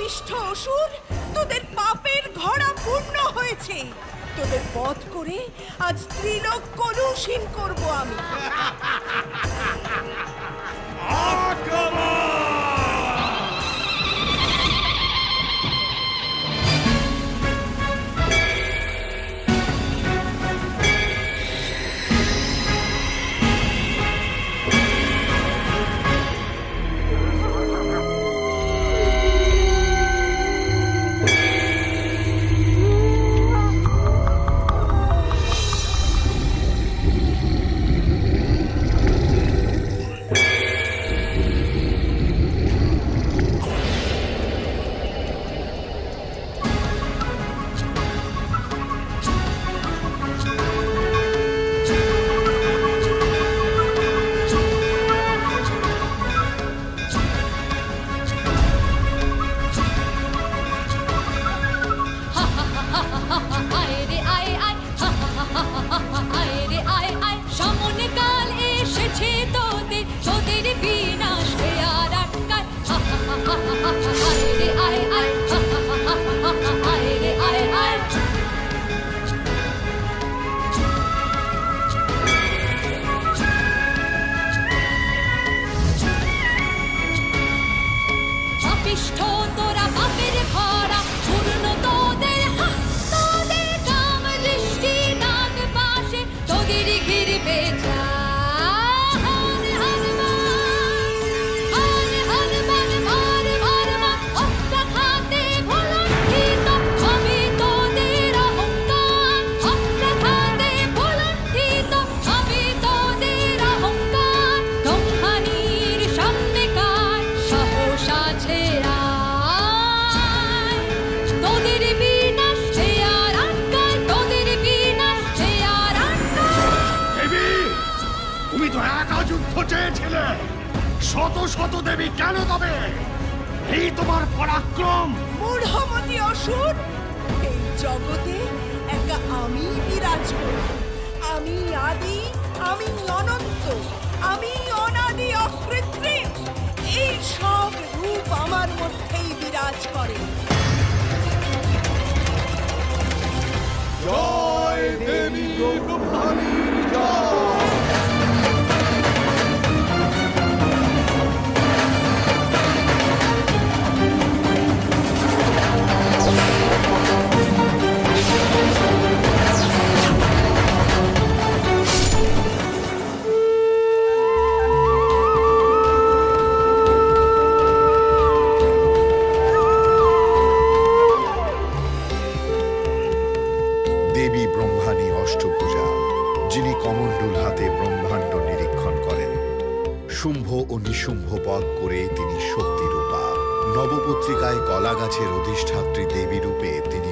পাপিষ্ঠ অসুর তোদের পাপের ঘোড়া পূর্ণ হয়েছে। তোদের পথ করে আজ ত্রিলোক কলুষীন করব আমি। তো একা যুদ্ধ চেয়েছিলে। শত শত দেবী কেন তবে? এই তোমার পরাক্রম। মূঢ়মতি অসুর এই জগতে একা আমি বিরাজ করি। আমি আদি আমি অনন্ত আমি অনাদি অকৃত্রিম। এই সব রূপ আমার মধ্যেই বিরাজ করে। জয় দেবী ব্রহ্মাণীর কমণ্ডল হাতে ব্রহ্মাণ্ড নিরীক্ষণ করেন। শুম্ভ ও নিঃশুম্ভ পদ করে তিনি শক্তিরূপা। নবপত্রিকায় কলা গাছের অধিষ্ঠাত্রী দেবী রূপে তিনি